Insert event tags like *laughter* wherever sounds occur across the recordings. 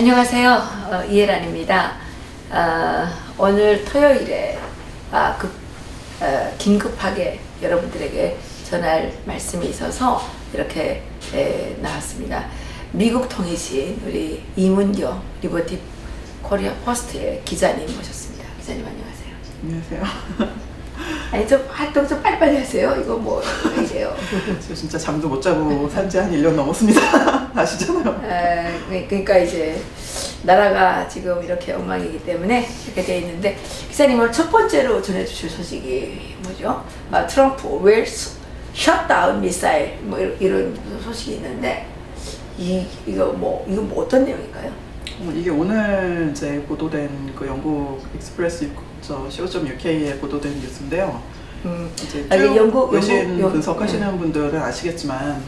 안녕하세요. 어, 이혜란입니다. 어, 오늘 토요일에 아, 급, 어, 긴급하게 여러분들에게 전할 말씀이 있어서 이렇게 에, 나왔습니다. 미국 통일신 우리 이문경 리버티 코리아 포스트의 기자님 모셨습니다. 기자님 안녕하세요. 안녕하세요. *laughs* 아니 좀 활동 좀 빨리빨리 하세요. 이거 뭐 이게요. *laughs* 저 진짜 잠도 못 자고 산지 한 1년 넘었습니다. *laughs* 아시잖아요. 에, 그- 그러니까 이제 나라가 지금 이렇게 엉망이기 때문에 이렇게 돼 있는데 오늘 첫 번째로 전해주실 소식이 뭐죠? 아, 트럼프 shut down missile 뭐 이런 소식이 있는데 이 이거 뭐 이거 뭐 어떤 내용인가요? 어, 이게 오늘 이제 보도된 그 영국 익스프레스 저 co.uk에 보도된 뉴스인데요. 음, 이제 아, 영국- 외신 영국- 영- 분석하시는 분들은 아시겠지만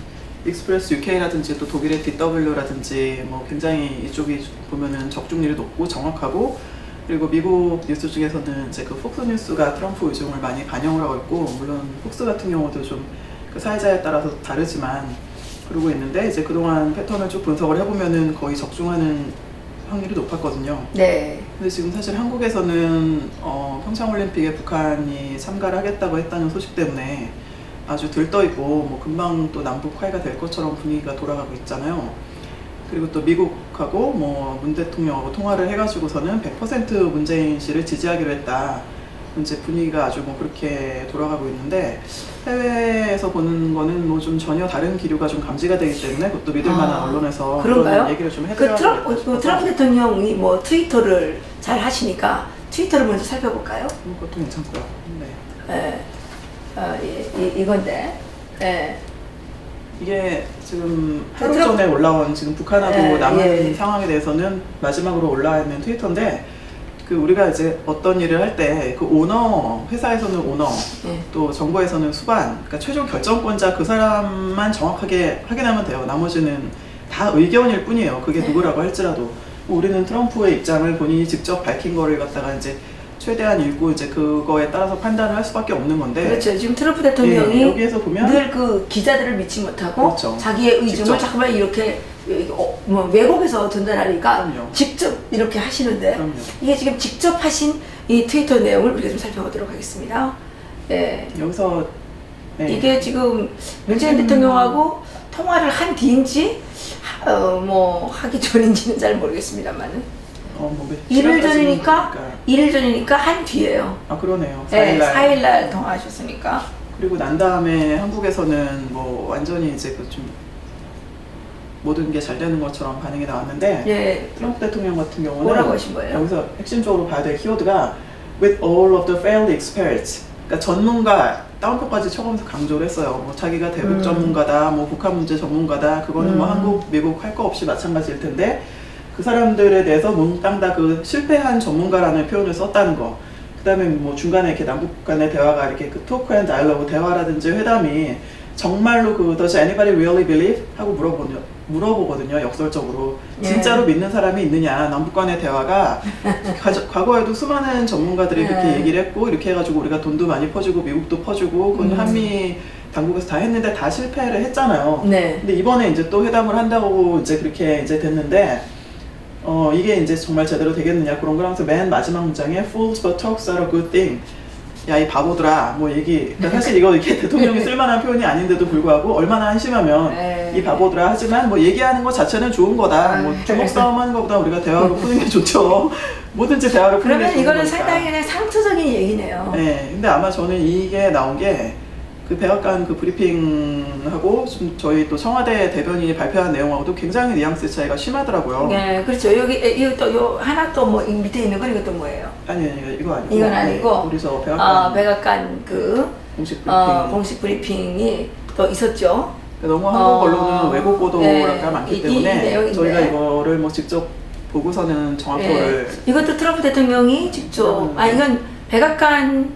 익스프레스 UK라든지 또 독일의 DW라든지 뭐 굉장히 이쪽이 보면은 적중률이 높고 정확하고 그리고 미국 뉴스 중에서는 이제 그 폭스 뉴스가 트럼프 의중을 많이 반영을 하고 있고 물론 폭스 같은 경우도 좀 그 사회자에 따라서 다르지만 그러고 있는데 이제 그동안 패턴을 쭉 분석을 해보면은 거의 적중하는 확률이 높았거든요. 네. 근데 지금 사실 한국에서는 어, 평창올림픽에 북한이 참가를 하겠다고 했다는 소식 때문에 아주 들떠 있고 뭐 금방 또 남북 화해가 될 것처럼 분위기가 돌아가고 있잖아요. 그리고 또 미국하고 뭐 문 대통령하고 통화를 해가지고서는 100% 문재인 씨를 지지하기로 했다. 이제 분위기가 아주 뭐 그렇게 돌아가고 있는데 해외에서 보는 거는 뭐 좀 전혀 다른 기류가 좀 감지가 되기 때문에 그것도 믿을 만한 아, 언론에서 그런가요? 그런 얘기를 좀 해드려야 그 트럼프, 그 트럼프 대통령이 뭐 트위터를 잘 하시니까 트위터를 먼저 살펴볼까요? 뭐 그것도 괜찮고요. 네. 예. 어, 이, 이, 이건데. 예. 이게 지금 하루 트럼- 전에 올라온 지금 북한하고 예, 남한 예. 상황에 대해서는 마지막으로 올라와 있는 트위터인데 그 우리가 이제 어떤 일을 할 때 그 오너 회사에서는 오너 예. 또 정부에서는 수반 그러니까 최종 결정권자 그 사람만 정확하게 확인하면 돼요 나머지는 다 의견일 뿐이에요 그게 네. 누구라고 할지라도 우리는 트럼프의 입장을 본인이 직접 밝힌 거를 갖다가 이제 최대한 읽고 이제 그거에 따라서 판단을 할 수밖에 없는 건데 그렇죠. 지금 트럼프 대통령이 예, 여기에서 보면 늘 그 기자들을 믿지 못하고 그렇죠. 자기의 의중을. 자꾸만 이렇게 어, 뭐 외국에서 전달하니까 그럼요. 직접 이렇게 하시는데 그럼요. 이게 지금 직접 하신 이 트위터 내용을 우리가 좀 살펴보도록 하겠습니다. 예. 여기서 네. 이게 지금 문재인 대통령하고 통화를 한 뒤인지 하- 어, 뭐 하기 전인지는 잘 모르겠습니다만은 어, 뭐 일일 전이니까. 일일 전이니까 한 뒤에요. 아 그러네요. 예, 4일날 4일날 통화하셨으니까. 그리고 난 다음에 한국에서는 뭐 완전히 이제 그좀 모든 게 잘 되는 것처럼 반응이 나왔는데 예. 트럼프 대통령 같은 경우는 뭐라고 하신 거예요? 여기서 핵심적으로 봐야 될 키워드가 with all of the failed experts 그러니까 전문가 다운표까지 쳐가면서 강조를 했어요. 뭐 자기가 대북 음. 전문가다, 뭐 북한 문제 전문가다. 그거는 뭐 음. 한국, 미국 할 거 없이 마찬가지일 텐데 그 사람들에 대해서 몽땅 다 그 실패한 전문가라는 표현을 썼다는 거. 그 다음에 뭐 중간에 이렇게 남북 간의 대화가 이렇게 그 토크 앤 다이얼로그 대화라든지 회담이 정말로 그 does anybody really believe 하고 물어보거든요. 물어보거든요. 역설적으로 예. 진짜로 믿는 사람이 있느냐 남북 간의 대화가 *laughs* 가- 과거에도 수많은 전문가들이 그렇게 예. 얘기를 했고 이렇게 해가지고 우리가 돈도 많이 퍼주고 미국도 퍼주고 그건 음. 한미 당국에서 다 했는데 다 실패를 했잖아요. 네. 근데 이번에 이제 또 회담을 한다고 이제 그렇게 이제 됐는데 어 이게 이제 정말 제대로 되겠느냐 그런 거라면서 맨 마지막 문장에 fools but talks are a good thing 야 이 바보들아 뭐 얘기 그러니까 *laughs* 사실 이거 이렇게 대통령이 쓸만한 표현이 아닌데도 불구하고 얼마나 한심하면 네. 이 바보들아 하지만 뭐 얘기하는 거 자체는 좋은 거다 뭐 아. 주먹 싸움 하는 것보다 우리가 대화로 푸는 게 좋죠 *laughs* 뭐든지 대화로 푸는 게 그러면 좋은 이거는 거니까. 상당히 그냥 상투적인 얘기네요. 네, 근데 아마 저는 이게 나온 게 그 백악관 그 브리핑하고 좀 저희 또 청와대 대변인이 발표한 내용하고도 굉장히 뉘앙스 차이가 심하더라고요. 네, 그렇죠. 여기 이거 또요 하나 또 뭐 밑에 있는 건 이것도 뭐예요? 아니 아니 이거 아니고. 이건 아니고. 네, 우리 저 백악관 아, 백악관 그 공식 브리핑. 어, 공식 브리핑이 또 있었죠. 너무 한국 어, 언론은 외국 보도가 네, 많기 이- 이 때문에 내용인데. 저희가 이거를 뭐 직접 보고서는 정확도를 네. 이것도 트럼프 대통령이 직접 음. 아 이건 백악관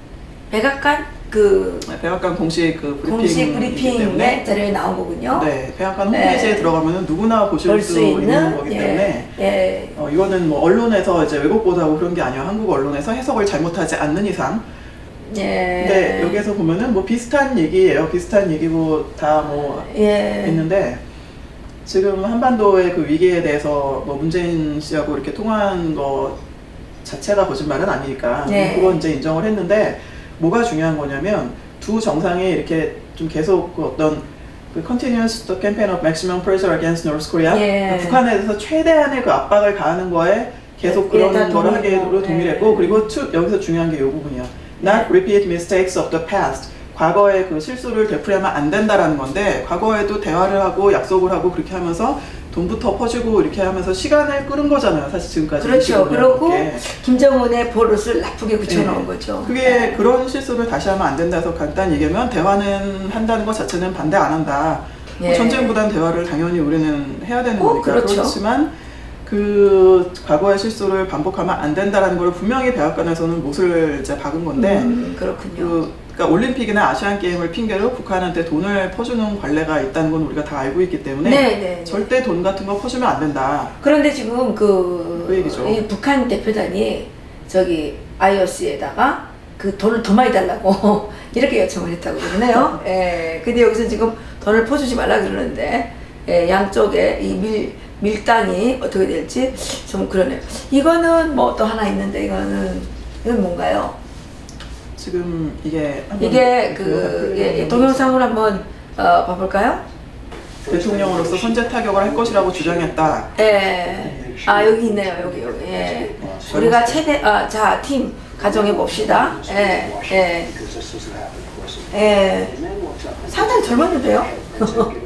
백악관 그 백악관 공식 그 브리핑 공식 브리핑에 자료에 나온 거군요. 네, 백악관 네. 홈페이지에 들어가면 누구나 보실 볼수수 있는, 있는 거기 예, 때문에 예. 어, 이거는 뭐 언론에서 이제 왜곡 보도하고 그런 게 아니라 한국 언론에서 해석을 잘못하지 않는 이상 예. 근데 여기에서 보면은 뭐 비슷한 얘기예요. 비슷한 얘기고 다뭐 예. 있는데 지금 한반도의 그 위기에 대해서 뭐 문재인 씨하고 이렇게 통화한 거 자체가 거짓말은 아니니까 네. 그건 이제 인정을 했는데 뭐가 중요한 거냐면 두 정상이 이렇게 좀 계속 그 어떤 그 continuous campaign of maximum pressure against North Korea 예. 북한에 대해서 최대한의 그 압박을 가하는 거에 계속 예, 그런 다 거를 하기로 동의를 했고 네. 그리고 투, 여기서 중요한 게이 부분이야. Not repeat mistakes of the past. 과거의 그 실수를 되풀이하면 안 된다라는 건데 과거에도 대화를 하고 약속을 하고 그렇게 하면서 돈부터 퍼주고 이렇게 하면서 시간을 끌은 거잖아요. 사실 지금까지. 그렇죠. 25년 그러고 넘게. 김정은의 버릇을 나쁘게 붙여놓은 네. 거죠. 그게 네. 그런 실수를 다시 하면 안 된다 해서 간단히 얘기하면 대화는 한다는 것 자체는 반대 안 한다. 뭐 예. 전쟁보단 대화를 당연히 우리는 해야 되는 어, 거니까 그렇죠. 그렇지만 그 과거의 실수를 반복하면 안 된다라는 걸 분명히 백악관에서는 못을 이제 박은 건데 음, 그렇군요. 그 그러니까 올림픽이나 아시안 게임을 핑계로 북한한테 돈을 퍼주는 관례가 있다는 건 우리가 다 알고 있기 때문에 네, 네. 절대 돈 같은 거 퍼주면 안 된다. 그런데 지금 그, 그 얘기죠. 이 북한 대표단이 저기 IOC에다가 그 돈을 더 많이 달라고 *laughs* 이렇게 요청을 했다고 그러네요. *laughs* 예. 근데 여기서 지금 돈을 퍼주지 말라 그러는데 예, 양쪽에 이 밀, 밀당이 어떻게 될지 좀 그러네요. 이거는 뭐 또 하나 있는데 이거는 이건 뭔가요? 지금 이게 이게 그 예, 예, 동영상으로 한번 어, 봐볼까요? 대통령으로서 선제 타격을 할 것이라고 주장했다. 예. 아 여기 있네요 여기 여기. 예. 우리가 최대 아자팀 가정해 봅시다. 예. 예. 예. 상당히 젊었는데요. *laughs*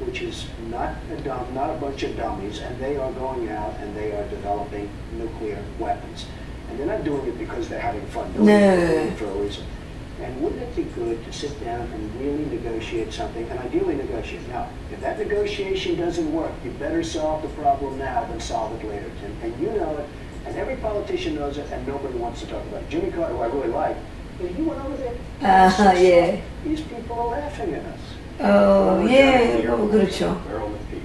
which is not a dumb, not a bunch of dummies, and they are going out and they are developing nuclear weapons. And they're not doing it because they're having fun doing it, it for a reason. And wouldn't it be good to sit down and really negotiate something, and ideally negotiate? Now, if that negotiation doesn't work, you better solve the problem now than solve it later, Tim. And you know it, and every politician knows it, and nobody wants to talk about it. Jimmy Carter, who I really like, he went over there. Ah, yeah. These people are laughing at us. Oh, yeah, oh, The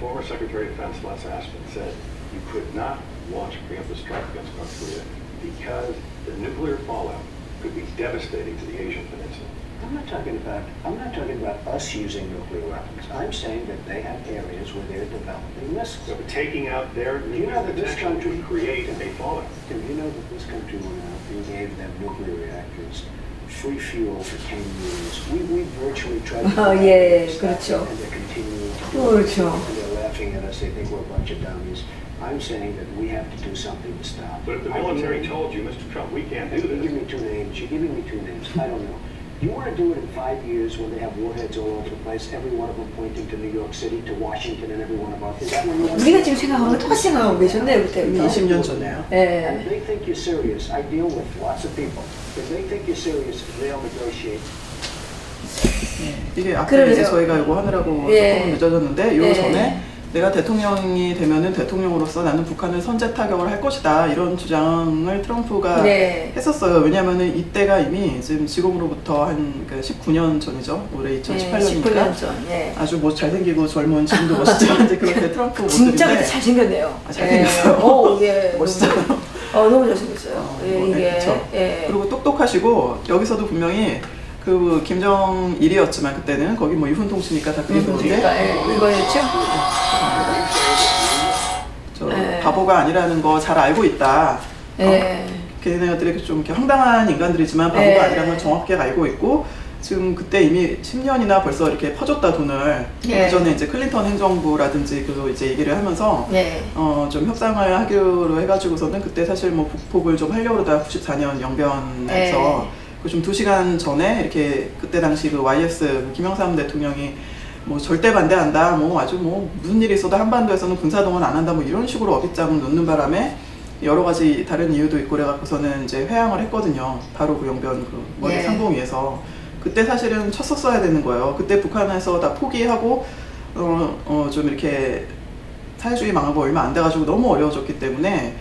Former Secretary of Defense Les Aspin said you could not launch a preemptive strike against North Korea because the nuclear fallout could be devastating to the Asian peninsula. I'm not talking about I'm not talking about us using nuclear weapons. I'm saying that they have areas where they're developing missiles. So taking out their do you know that this country create a fallout. Do you know that this country went out and gave them nuclear reactors free fuel for 10 years? We, we virtually tried to. Oh, do that yeah, stuff, 그렇죠. And they're continuing to do 그렇죠. it. And they're laughing at us, they think we're a bunch of dummies. I'm saying that we have to do something to stop. But if the I military really- told you, Mr. Trump, we can't do You give this, me two names, you're giving me two names, I don't know. You want to do it in five years when they have warheads all over the place, every one of them pointing to New York City, to Washington, and every one of them? Is that what you want? 우리가? 지금 생각하는 거 똑같이 생각하고 계셨네요 그때부터. 20년 전에요. 예. If they think you're serious, I deal with lots of people. If they think you're serious, they'll negotiate. 이게 앞에 그러게요. 이제 저희가 이거 하느라고 예. 조금 늦어졌는데 요 예. 전에 내가 대통령이 되면은 대통령으로서 나는 북한을 선제 타격을 할 것이다 이런 주장을 트럼프가 네. 했었어요. 왜냐하면은 이때가 이미 지금 지금으로부터 한그 19년 전이죠. 올해 예, 2018년이니까 19년 전. 예. 아주 뭐 잘생기고 젊은 지금도 멋있지만 *laughs* 이제 그렇게 트럼프 진짜 모습인데 근데 잘생겼네요. 아, 잘생겼어요. 예. 오, 예. 너무, 어, 너무 잘생겼어요. 어, 예, 뭐, 이게. 네, 그쵸. 예. 그리고 똑똑하시고 여기서도 분명히 그 김정일이었지만 그때는 거기 뭐 유훈통치니까 다 그게 그런데 그러니까, 예. 이거였죠? 저 네. 바보가 아니라는 거 잘 알고 있다. 어? 예. 걔네들이 좀 이렇게 황당한 인간들이지만 바보가 네. 아니라는 걸 정확하게 알고 있고 지금 그때 이미 10년이나 벌써 이렇게 퍼줬다 돈을 네. 그 전에 이제 클린턴 행정부라든지 그 이제 얘기를 하면서 네. 어좀 협상을 하기로 해가지고서는 그때 사실 뭐 북폭을 좀 하려고 그러다가 94년 영변에서 네. 그 좀 두 시간 전에 이렇게 그때 당시 그 YS 김영삼 대통령이 뭐 절대 반대한다 뭐 아주 뭐 무슨 일이 있어도 한반도에서는 군사동원 안 한다 뭐 이런 식으로 어깃장을 놓는 바람에 여러 가지 다른 이유도 있고 그래갖고서는 이제 회항을 했거든요. 바로 그 영변 그 머리 네. 상봉 위에서. 그때 사실은 쳤었어야 되는 거예요. 그때 북한에서 다 포기하고 어, 어, 좀 이렇게 사회주의 망하고 얼마 안 돼가지고 너무 어려워졌기 때문에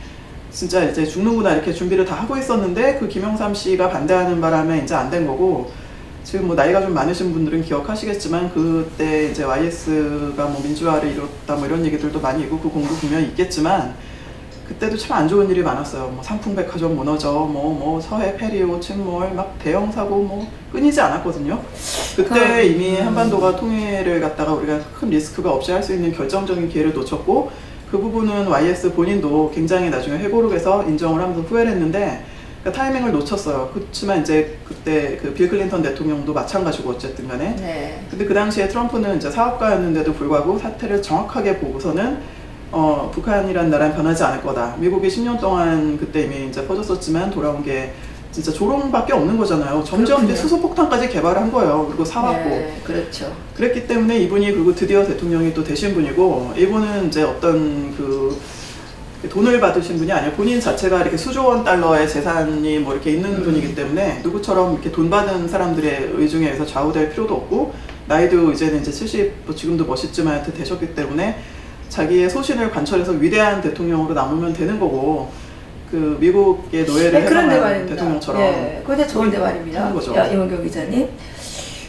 진짜 이제 죽는구나 이렇게 준비를 다 하고 있었는데 그 김영삼 씨가 반대하는 바람에 이제 안 된 거고 지금 뭐 나이가 좀 많으신 분들은 기억하시겠지만 그때 이제 YS가 뭐 민주화를 이뤘다 뭐 이런 얘기들도 많이 있고 그 공도 분명히 있겠지만 그때도 참 안 좋은 일이 많았어요. 뭐 상풍백화점 무너져, 뭐, 뭐 서해 페리오 침몰, 막 대형 사고 뭐 끊이지 않았거든요. 그때 그, 이미 한반도가 통일을 갖다가 우리가 큰 리스크가 없이 할 수 있는 결정적인 기회를 놓쳤고 그 부분은 YS 본인도 굉장히 나중에 회고록에서 인정을 하면서 후회를 했는데 그 타이밍을 놓쳤어요. 그렇지만 이제 그때 그 빌 클린턴 대통령도 마찬가지고 어쨌든 간에 네. 근데 그 당시에 트럼프는 이제 사업가였는데도 불구하고 사태를 정확하게 보고서는 어, 북한이란 나라는 변하지 않을 거다. 미국이 10년 동안 그때 이미 이제 퍼졌었지만 돌아온 게 진짜 조롱밖에 없는 거잖아요. 점점 이제 그렇군요. 수소폭탄까지 개발을 한 거예요. 그리고 사왔고. 네, 그렇죠. 그랬기 때문에 이분이 그리고 드디어 대통령이 또 되신 분이고 이분은 이제 어떤 그 돈을 받으신 분이 아니에요. 본인 자체가 이렇게 수조 원 달러의 재산이 뭐 이렇게 있는 분이기 때문에 누구처럼 이렇게 돈 받은 사람들의 의중에 의해서 좌우될 필요도 없고 나이도 이제는 이제 70, 뭐 지금도 멋있지만 하여튼 되셨기 때문에 자기의 소신을 관철해서 위대한 대통령으로 남으면 되는 거고 그 미국의 노예를 네, 해방한 말입니다. 대통령처럼 네, 그런데 좋은데 말입니다. 이원경 기자님.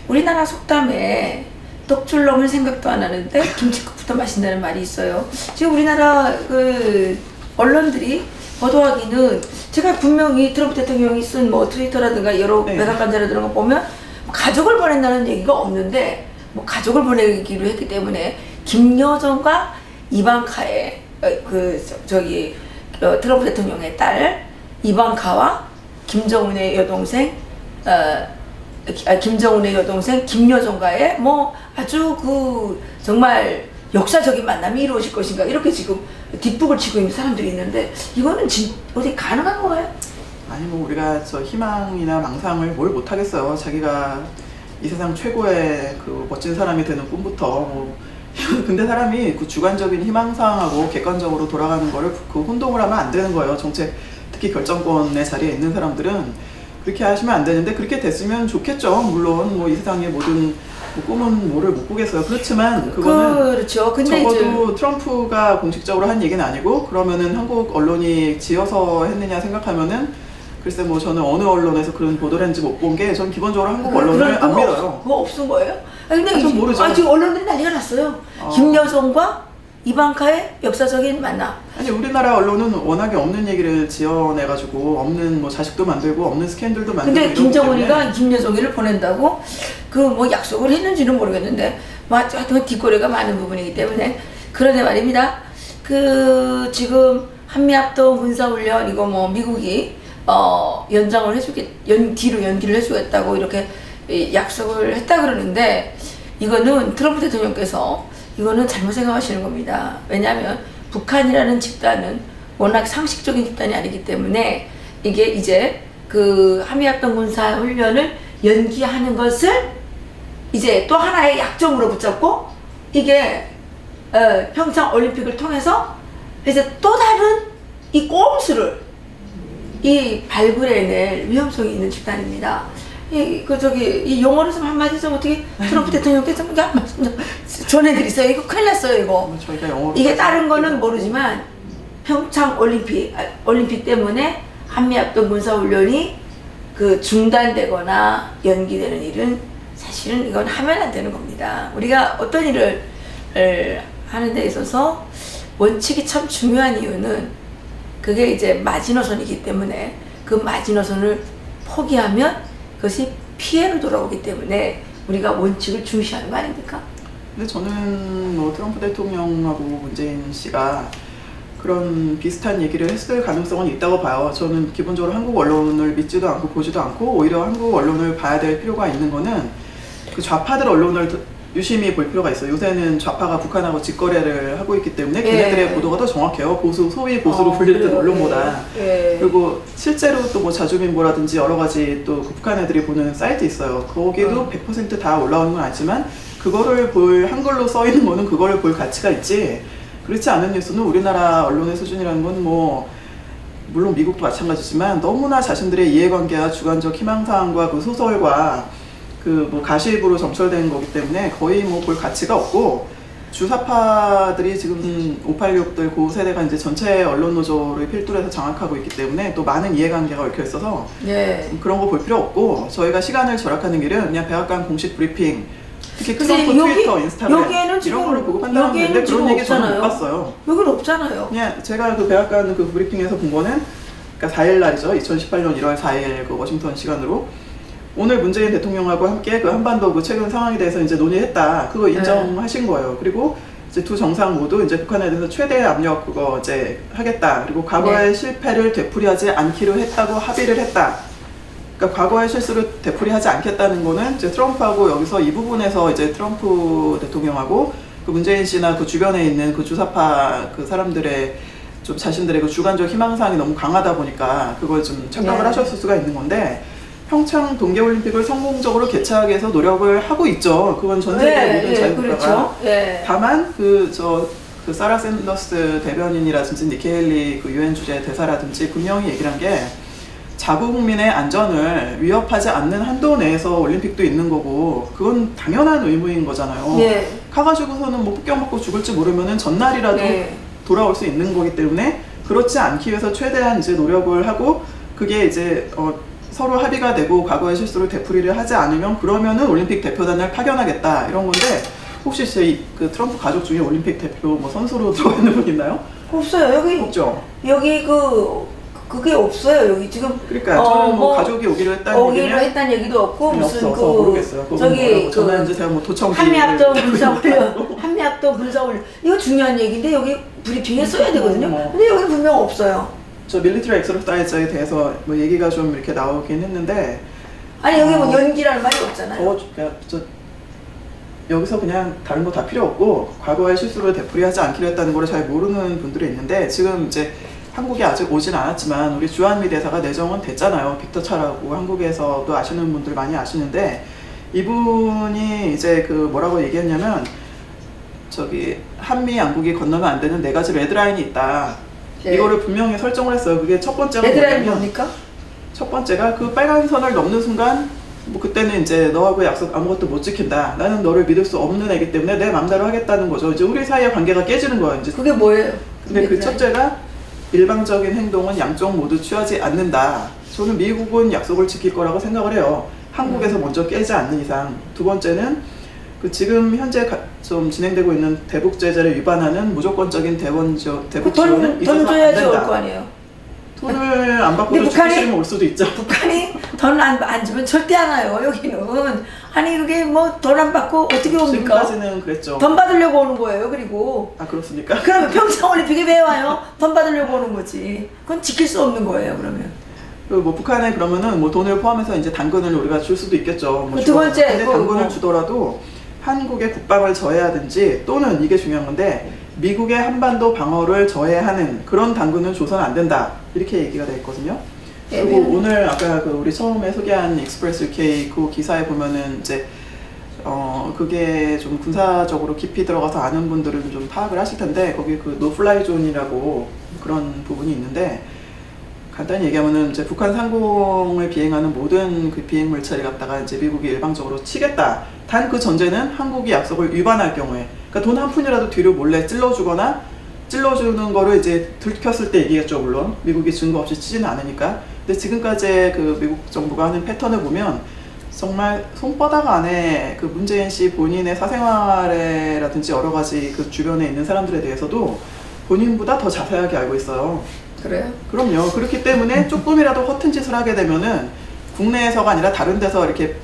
우리나라 속담에 떡줄 넘을 생각도 안 하는데 *laughs* 김치국부터 마신다는 말이 있어요. 지금 우리나라 그 언론들이 보도하기는 제가 분명히 트럼프 대통령이 쓴 뭐 트위터라든가 여러 네. 백악관자라든가 보면 가족을 보낸다는 얘기가 없는데 뭐 가족을 보내기로 했기 때문에 김여정과 이방카의 어, 그 저, 저기 어, 트럼프 대통령의 딸 이방카와 김정은의 여동생 어, 기- 아, 김정은의 여동생 김여정과의 뭐 아주 그 정말 역사적인 만남이 이루어질 것인가 이렇게 지금 뒷북을 치고 있는 사람들이 있는데 이거는 진, 어디 가능한 거예요? 아니 뭐 우리가 저 희망이나 망상을 뭘 못하겠어요. 자기가 이 세상 최고의 그 멋진 사람이 되는 꿈부터 뭐 *laughs* 근데 사람이 그 주관적인 희망사항하고 객관적으로 돌아가는 거를 그 혼동을 하면 안 되는 거예요. 정책 특히 결정권의 자리에 있는 사람들은 그렇게 하시면 안 되는데 그렇게 됐으면 좋겠죠. 물론 뭐 이 세상의 모든 뭐 꿈은 뭐를 못 꾸겠어요. 그렇지만 그거는 그렇죠. 적어도 트럼프가 공식적으로 한 얘기는 아니고 그러면은 한국 언론이 지어서 했느냐 생각하면은 글쎄 뭐 저는 어느 언론에서 그런 보도를 했는지 못 본 게 전 기본적으로 한국 언론을 안 믿어요. 없- 그거 없은 거예요? 아 근데 아, 전 이- 모르죠. 아, 지금 언론들이 난리가 났어요. 어. 김여정과 이방카의 역사적인 만남. 아니 우리나라 언론은 워낙에 없는 얘기를 지어내가지고 없는 뭐 자식도 만들고 없는 스캔들도 만들고 근데 김정은이가 김여정이를 보낸다고 그 뭐 약속을 했는지는 모르겠는데 뭐 하여튼 뒷거래가 많은 부분이기 때문에 그런데 말입니다. 그 지금 한미합동 군사훈련 이거 뭐 미국이 어 연장을 해주겠 연 뒤로 연기를 해주겠다고 이렇게 이 약속을 했다 그러는데 이거는 트럼프 대통령께서 이거는 잘못 생각하시는 겁니다. 왜냐하면 북한이라는 집단은 워낙 상식적인 집단이 아니기 때문에 이게 이제 그 한미합동 군사 훈련을 연기하는 것을 이제 또 하나의 약점으로 붙잡고 이게 어, 평창 올림픽을 통해서 이제 또 다른 이 꼼수를 이 발굴해낼 위험성이 있는 집단입니다. 이, 그, 저기, 이 용어를 좀 한마디 좀 어떻게 트럼프 대통령께서 좀한 말씀 좀 전해드리세요. 이거 큰일 났어요, 이거. 뭐 저희가 영어로 이게 다른 거는 모르지만 평창 올림픽 아, 올림픽 때문에 한미합동 군사훈련이 그 중단되거나 연기되는 일은 사실은 이건 하면 안 되는 겁니다. 우리가 어떤 일을 을 하는 데 있어서 원칙이 참 중요한 이유는 그게 이제 마지노선이기 때문에 그 마지노선을 포기하면 그것이 피해로 돌아오기 때문에 우리가 원칙을 중시하는 거 아닙니까? 근데 저는 뭐 트럼프 대통령하고 문재인 씨가 그런 비슷한 얘기를 했을 가능성은 있다고 봐요. 저는 기본적으로 한국 언론을 믿지도 않고 보지도 않고 오히려 한국 언론을 봐야 될 필요가 있는 거는 그 좌파들 언론을 더 유심히 볼 필요가 있어요. 요새는 좌파가 북한하고 직거래를 하고 있기 때문에 예. 걔네들의 보도가 더 정확해요. 보수 소위 보수로 어, 불리는 그래요. 언론보다. 예. 예. 그리고 실제로 또 뭐 자주민보라든지 여러 가지 또그 북한 애들이 보는 사이트 있어요. 거기도 어. 100%다 올라오는 건 아니지만 그거를 볼 한글로 써 있는 거는 그거를 볼 가치가 있지. 그렇지 않은 뉴스는 우리나라 언론의 수준이라는 건 뭐 물론 미국도 마찬가지지만 너무나 자신들의 이해관계와 주관적 희망사항과 그 소설과 그 뭐 가십으로 점철된 거기 때문에 거의 뭐 볼 가치가 없고 주사파들이 지금 586들 고 세대가 이제 전체 언론 노조를 필두로 해서 장악하고 있기 때문에 또 많은 이해관계가 얽혀 있어서 예. 그런 거 볼 필요 없고 저희가 시간을 절약하는 길은 그냥 백악관 공식 브리핑 특히 클럽 여기- 트위터, 인스타그램 여기에는 지금- 이런 거를 보고 지금 그런 얘기 저는 못 없잖아요. 봤어요. 여기는 없잖아요. 그냥 제가 그 백악관 그 브리핑에서 본 거는 그러니까 4일 날이죠. 2018년 1월 4일 그 워싱턴 시간으로 오늘 문재인 대통령하고 함께 그 한반도 그 최근 상황에 대해서 이제 논의했다. 그거 네. 인정하신 거예요. 그리고 이제 두 정상 모두 이제 북한에 대해서 최대 압력 그거 이제 하겠다. 그리고 과거의 네. 실패를 되풀이하지 않기로 했다고 합의를 했다. 그러니까 과거의 실수를 되풀이하지 않겠다는 거는 이제 트럼프하고 여기서 이 부분에서 이제 트럼프 대통령하고 그 문재인 씨나 그 주변에 있는 그 주사파 그 사람들의 좀 자신들의 그 주관적 희망사항이 너무 강하다 보니까 그걸 좀 착각을 네. 하셨을 수가 있는 건데 평창 동계올림픽을 성공적으로 개최하기 위해서 노력을 하고 있죠. 그건 전 세계 모든 예, 자유국가가 그렇죠. 예. 다만 그저 그 사라 샌더스 대변인이라든지 니키 헬리 그 유엔 주재 대사라든지 분명히 얘기를 한 게 자국민의 안전을 위협하지 않는 한도 내에서 올림픽도 있는 거고 그건 당연한 의무인 거잖아요. 예. 가가지고서는 뭐 폭격 맞고 죽을지 모르면은 전날이라도 네. 돌아올 수 있는 거기 때문에 그렇지 않기 위해서 최대한 이제 노력을 하고 그게 이제 어, 서로 합의가 되고 과거의 실수를 되풀이를 하지 않으면 그러면은 올림픽 대표단을 파견하겠다 이런 건데 혹시 제그 트럼프 가족 중에 올림픽 대표 뭐 선수로 *laughs* 들어가 있는 분 있나요? 없어요. 여기 없죠. 여기 그 그게 없어요. 여기 지금 그러니까 어, 저는 뭐, 뭐 가족이 오기로 했다는 오기로 했다는 얘기도 없고 무슨 없어서 그 모르겠어요. 저기 뭐라고. 저는 그 이제 제가 뭐 도청 기획을 분석을 한미합도 분석을 이거 중요한 얘기인데 여기 브리핑에 써야 되거든요. 어. 근데 여기 분명 없어요. 저 밀리터리 엑서사이즈에 대해서 뭐 얘기가 좀 이렇게 나오긴 했는데 아니 여기 뭐 어. 연기라는 말이 없잖아요. 더 그냥 저 여기서 그냥 다른 거 다 필요 없고 과거의 실수를 되풀이하지 않기로 했다는 걸 잘 모르는 분들이 있는데 지금 이제 한국에 아직 오진 않았지만 우리 주한미 대사가 내정은 됐잖아요. 빅터 차라고 한국에서도 아시는 분들 많이 아시는데 이분이 이제 그 뭐라고 얘기했냐면 저기 한미 양국이 건너면 안 되는 네 가지 레드라인이 있다. 예. 이거를 분명히 설정을 했어요. 그게 첫 번째가 레드라인 뭡니까? 첫 번째가 그 빨간 선을 넘는 순간 뭐 그때는 이제 너하고 약속 아무것도 못 지킨다. 나는 너를 믿을 수 없는 애기 때문에 내 맘대로 하겠다는 거죠. 이제 우리 사이의 관계가 깨지는 거예요. 이제 그게 뭐예요? 근데 그. 첫째가 일방적인 행동은 양쪽 모두 취하지 않는다. 저는 미국은 약속을 지킬 거라고 생각을 해요. 한국에서 음. 먼저 깨지 않는 이상. 두 번째는 그 지금 현재 가- 좀 진행되고 있는 대북 제재를 위반하는 무조건적인 대원 지원, 대북 지원은 그돈 돈안 줘야지 올 거. 아니에요. 돈을 안 근데 죽기 북한이- 싫으면 올 수도 있죠. 북한이 돈 안 안 주면 절대 안 와요. 여기는 아니 그게 뭐 돈 안 받고 어떻게 옵니까? 지금까지는 그랬죠. 돈 받으려고 오는 거예요. 그리고 아 그렇습니까? 그러면 평창올림픽에 왜 와요? 돈 받으려고 오는 거지. 그건 지킬 수 없는 거예요. 그러면. 그뭐 북한에 그러면은 뭐 돈을 포함해서 이제 당근을 우리가 줄 수도 있겠죠. 뭐 그두 주거나. 번째, 근데 그 당근을 뭐. 주더라도 한국의 국방을 저해하든지 또는 이게 중요한 건데 미국의 한반도 방어를 저해하는 그런 당근은 줘서는 안 된다 이렇게 얘기가 돼 있거든요. 예, 그리고 왜요? 오늘 아까 그 우리 처음에 소개한 익스프레스 UK 그 기사에 보면은 이제 어 그게 좀 군사적으로 깊이 들어가서 아는 분들은 좀 파악을 하실 텐데 거기 그 노플라이 존이라고 그런 부분이 있는데 간단히 얘기하면은 이제 북한 상공을 비행하는 모든 그 비행 물체를 갖다가 이제 미국이 일방적으로 치겠다. 단 그 전제는 한국이 약속을 위반할 경우에, 그러니까 돈 한 푼이라도 뒤로 몰래 찔러주거나 찔러주는 거를 이제 들켰을 때 얘기겠죠 물론 미국이 증거 없이 치지는 않으니까. 근데 지금까지의 그 미국 정부가 하는 패턴을 보면 정말 손바닥 안에 그 문재인 씨 본인의 사생활에라든지 여러 가지 그 주변에 있는 사람들에 대해서도 본인보다 더 자세하게 알고 있어요. 그래요? 그럼요. 그렇기 때문에 조금이라도 허튼 짓을 하게 되면은 국내에서가 아니라 다른 데서 이렇게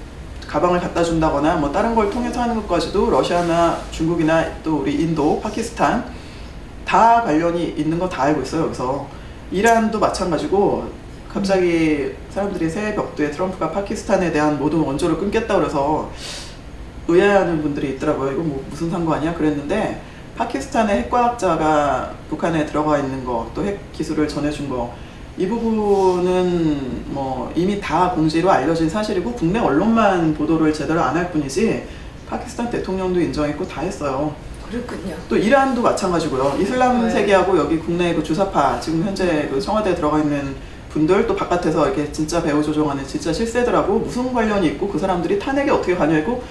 가방을 갖다 준다거나 뭐 다른 걸 통해서 하는 것까지도 러시아나 중국이나 또 우리 인도, 파키스탄 다 관련이 있는 거 다 알고 있어요. 여기서 이란도 마찬가지고 갑자기 사람들이 새해 벽두에 트럼프가 파키스탄에 대한 모든 원조를 끊겠다 그래서 의아해하는 분들이 있더라고요. 이거 뭐 무슨 상관이야? 그랬는데 파키스탄의 핵과학자가 북한에 들어가 있는 거, 또 핵 기술을 전해준 거, 이 부분은 뭐 이미 다 공지로 알려진 사실이고 국내 언론만 보도를 제대로 안 할 뿐이지 파키스탄 대통령도 인정했고 다 했어요. 그렇군요. 또 이란도 마찬가지고요. 이슬람 네. 세계하고 여기 국내 그 주사파 지금 현재 그 청와대에 들어가 있는 분들 또 바깥에서 이렇게 진짜 배후 조종하는 진짜 실세들하고 무슨 관련이 있고 그 사람들이 탄핵에 어떻게 관여했고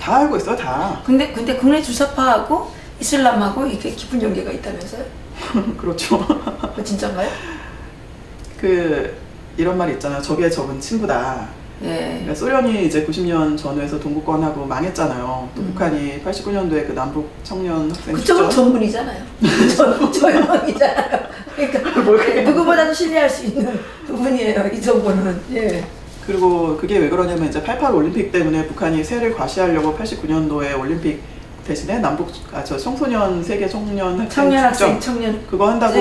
다 알고 있어요 다. 근데 근데 국내 주사파하고 이슬람하고 이렇게 깊은 연계가 있다면서요? *laughs* 그렇죠. 그거 진짠가요? 그 이런 말이 있잖아요. 적에 적은 친구다. 예. 그러니까 소련이 이제 90년 전후에서 동구권하고 망했잖아요. 또 음. 북한이 89년도에 그 남북 청년 학생 그쪽은 전문이잖아요. *laughs* 저, 조용이잖아요. 그러니까 *laughs* 뭘 누구보다도 신뢰할 수 있는 부분이에요. 이 정도는. 예. 그리고 그게 왜 그러냐면 이제 88 올림픽 때문에 북한이 세를 과시하려고 89년도에 올림픽 대신에 남북 아 저 청소년 세계 청년 학생 청년 학생, 청년 그거 한다고.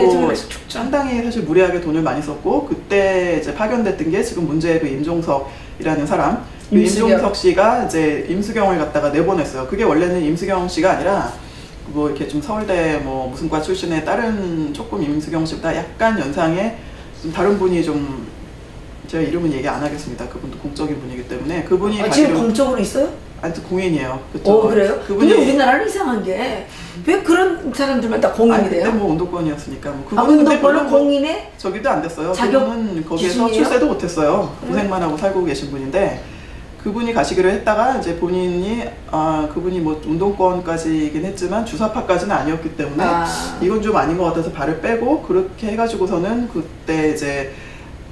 상당히 사실 무리하게 돈을 많이 썼고 그때 이제 파견됐던 게 지금 문제의 그 임종석이라는 사람 그. 임종석 씨가 이제 임수경을 갖다가 내보냈어요. 그게 원래는 임수경 씨가 아니라 뭐 이렇게 좀 서울대 뭐 무슨 과 출신의 다른 조금 임수경 씨보다 약간 연상의 좀 다른 분이 좀 제가 이름은 얘기 안 하겠습니다. 그분도 공적인 분이기 때문에 그분이 아, 지금 공적으로 있어요? 아무튼 공인이에요. 그쪽. 어 그래요? 근데 우리나라는 이상한 게 왜 그런 사람들만 다 공인이 그때 돼요? 뭐 운동권이었으니까 뭐 아, 그분은 근데 운동권은 별로 뭐 공인에 저기도 안 됐어요. 자격 그분은 거기에서 기준이에요? 출세도 못했어요. 그래요? 고생만 하고 살고 계신 분인데 그분이 가시기로 했다가 이제 본인이 아 그분이 뭐 운동권까지이긴 했지만 주사파까지는 아니었기 때문에 아. 이건 좀 아닌 것 같아서 발을 빼고 그렇게 해가지고서는 그때 이제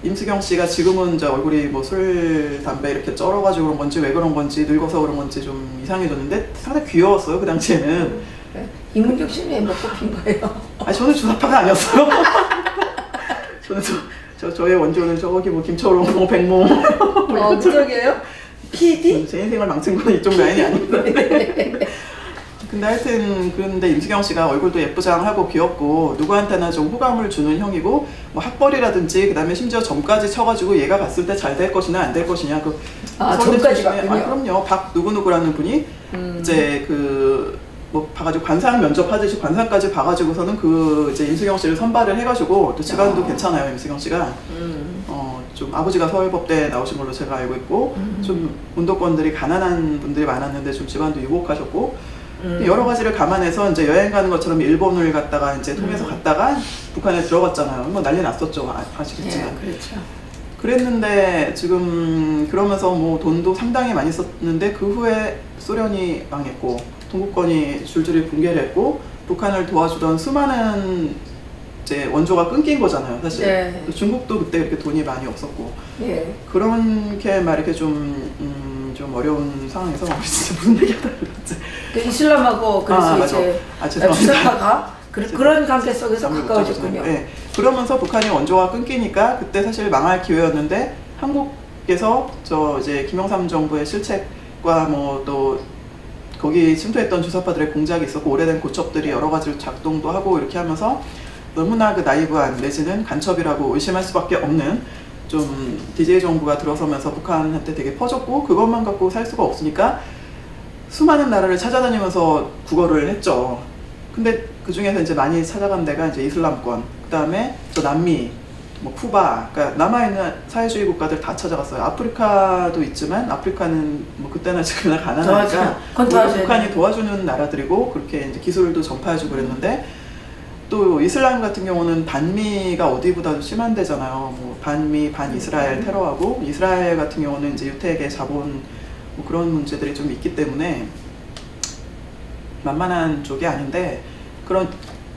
임수경 씨가 지금은 이제 얼굴이 뭐 술 담배 이렇게 쩔어가지고 그런 건지 왜 그런 건지 늙어서 그런 건지 좀 이상해졌는데 상당히 귀여웠어요 그 당시에는. 네. 이문경 씨는 왜못 뽑힌 거예요? *laughs* 아니 저는 주사파가 아니었어요. *laughs* 저는 저, 저 저의 원조는 저기 뭐 김철웅, 뭐 백모. 어, *laughs* 그러게요. PD? 제 인생을 망친 건 이쪽 라인이 아닙니다. 근데 하여튼 그런데 임수경 씨가 얼굴도 예쁘장하고 귀엽고 누구한테나 좀 호감을 주는 형이고 뭐 학벌이라든지 그다음에 심지어 점까지 쳐가지고 얘가 봤을 때 잘 될 것이냐 안 될 것이냐 그 아, 점까지. 아, 그럼요. 박 누구 누구라는 분이 음. 이제 그 뭐 봐가지고 관상 면접하듯이 관상까지 봐가지고서는 그 이제 임수경 씨를 선발을 해가지고 또 집안도 아. 괜찮아요 임수경 씨가 음. 어좀 아버지가 서울법대 나오신 걸로 제가 알고 있고 음. 좀 운동권들이 가난한 분들이 많았는데 좀 집안도 유복하셨고 음. 여러 가지를 감안해서 이제 여행 가는 것처럼 일본을 갔다가 이제 통해서 음. 갔다가 북한에 들어갔잖아요. 뭐 난리 났었죠. 아, 아시겠지만. 예, 그렇죠. 그랬는데 지금 그러면서 뭐 돈도 상당히 많이 썼는데 그 후에 소련이 망했고 동구권이 줄줄이 붕괴를 했고 북한을 도와주던 수많은 이제 원조가 끊긴 거잖아요 사실 네. 또 중국도 그때 그렇게 돈이 많이 없었고 예. 그렇게 막 이렇게 좀, 음, 좀 어려운 상황에서 *laughs* 진짜 무슨 얘기 하다 그랬지 그 이슬람하고 그래서 아. 이제 아 주사파가 그, 그런 관계 속에서 가까워졌군요. 네. 그러면서 북한이 원조가 끊기니까 그때 사실 망할 기회였는데 한국에서 저 이제 김영삼 정부의 실책과 뭐 또 거기 침투했던 주사파들의 공작이 있었고 오래된 고첩들이 여러 가지로 작동도 하고 이렇게 하면서 너무나 그 나이브한 내지는 간첩이라고 의심할 수밖에 없는 좀 DJ 정부가 들어서면서 북한한테 되게 퍼졌고 그것만 갖고 살 수가 없으니까 수많은 나라를 찾아다니면서 국어를 했죠. 근데 그 중에서 이제 많이 찾아간 데가 이제 이슬람권, 그 다음에 저 남미, 뭐 쿠바, 그러니까 남아있는 사회주의 국가들 다 찾아갔어요. 아프리카도 있지만 아프리카는 뭐 그때나 지금이나 가난하니까 북한이 도와주는 나라들이고 그렇게 이제 기술도 전파해주고 그랬는데 또 이슬람 같은 경우는 반미가 어디보다도 심한 데잖아요. 뭐 반미, 반이스라엘 테러하고 이스라엘 같은 경우는 이제 유택의 자본 뭐 그런 문제들이 좀 있기 때문에 만만한 쪽이 아닌데 그런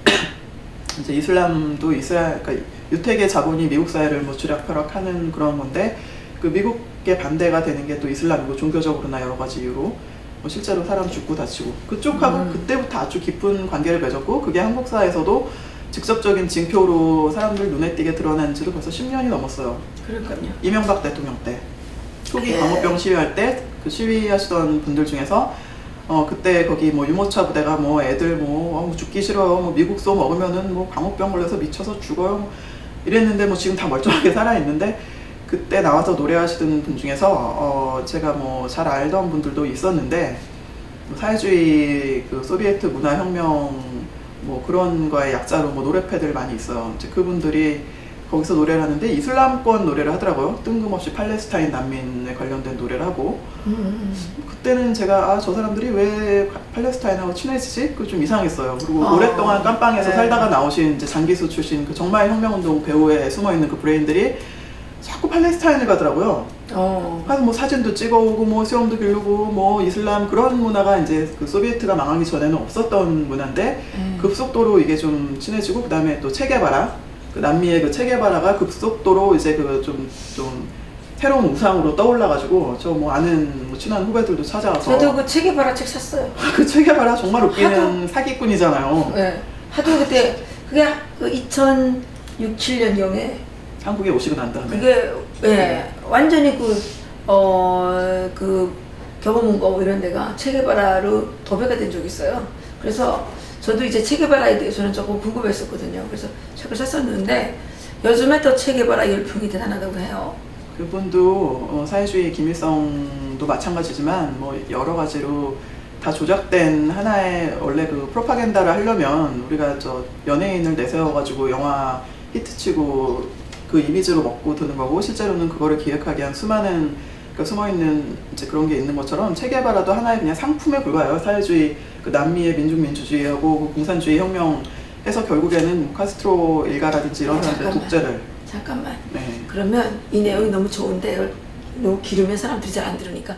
*coughs* 이제 이슬람도 이스라엘 그러니까 유택의 자본이 미국 사회를 뭐 쥐락펴락하는 그런 건데 그 미국의 반대가 되는 게 또 이슬람이고 종교적으로나 여러 가지 이유로 뭐 실제로 사람 죽고 다치고 그쪽하고 음. 그때부터 아주 깊은 관계를 맺었고 그게 한국 사회에서도 직접적인 징표로 사람들 눈에 띄게 드러난 지도 벌써 10년이 넘었어요. 그러니까요. 이명박 대통령 때 초기 네. 광우병 시위할 때 그 시위하시던 분들 중에서 어 그때 거기 뭐 유모차 부대가 뭐 애들 뭐, 어, 뭐 죽기 싫어요 뭐 미국소 먹으면은 뭐 광우병 걸려서 미쳐서 죽어요 뭐 이랬는데 뭐 지금 다 멀쩡하게 *laughs* 살아 있는데 그때 나와서 노래하시던 분 중에서 어 제가 뭐 잘 알던 분들도 있었는데 뭐 사회주의 그 소비에트 문화혁명 뭐 그런 거에 약자로 뭐 노래패들 많이 있어요. 이제 그분들이 거기서 노래를 하는데 이슬람권 노래를 하더라고요. 뜬금없이 팔레스타인 난민에 관련된 노래를 하고 음. 그때는 제가 아 저 사람들이 왜 팔레스타인하고 친해지지? 그 좀 이상했어요. 그리고 아, 오랫동안 깜빵에서 네. 살다가 나오신 이제 장기수 출신 그 정말 혁명운동 배우에 숨어 있는 그 브레인들이 자꾸 팔레스타인을 가더라고요. 어. 가서 뭐 사진도 찍어오고 뭐 시험도 기르고 뭐 이슬람 그런 문화가 이제 그 소비에트가 망하기 전에는 없었던 문화인데 음. 급속도로 이게 좀 친해지고 그다음에 또 체게바라 그 남미의 그 체게바라가 급속도로 이제 그좀좀 새로운 우상으로 떠올라가지고 저 뭐 아는 뭐 친한 후배들도 찾아와서 저도 그 체계바라 책 샀어요. 그 체게바라 정말 웃기는 하도- 사기꾼이잖아요. 예. 하도 그때 그게 그 2006, 7년경에 한국에 오시고 난 다음에 그게 예 완전히 그 어 그 경험문고 이런 데가 체계바라로 도배가 된 적이 있어요. 그래서 저도 이제 체계바라에 대해서는 조금 궁금했었거든요. 그래서 책을 샀었는데 요즘에 또 체계바라 열풍이 대단하다고 해요. 그분도 어, 사회주의 김일성도 마찬가지지만 뭐 여러 가지로 다 조작된 하나의 원래 그 프로파간다를 하려면 우리가 저 연예인을 내세워가지고 영화 히트치고 그 이미지로 먹고 드는 거고 실제로는 그거를 기획하기 위한 수많은 그 숨어있는 이제 그런 게 있는 것처럼 체계바라도 하나의 그냥 상품에 불과해요 사회주의 그 남미의 민족민주주의하고 그 공산주의 혁명 해서 결국에는 뭐 카스트로 일가라든지 이런 사람들 잠깐만. 독재를 잠깐만. 네. 그러면 이 내용이 너무 좋은데 너무 기르면 사람들이 잘 안 들으니까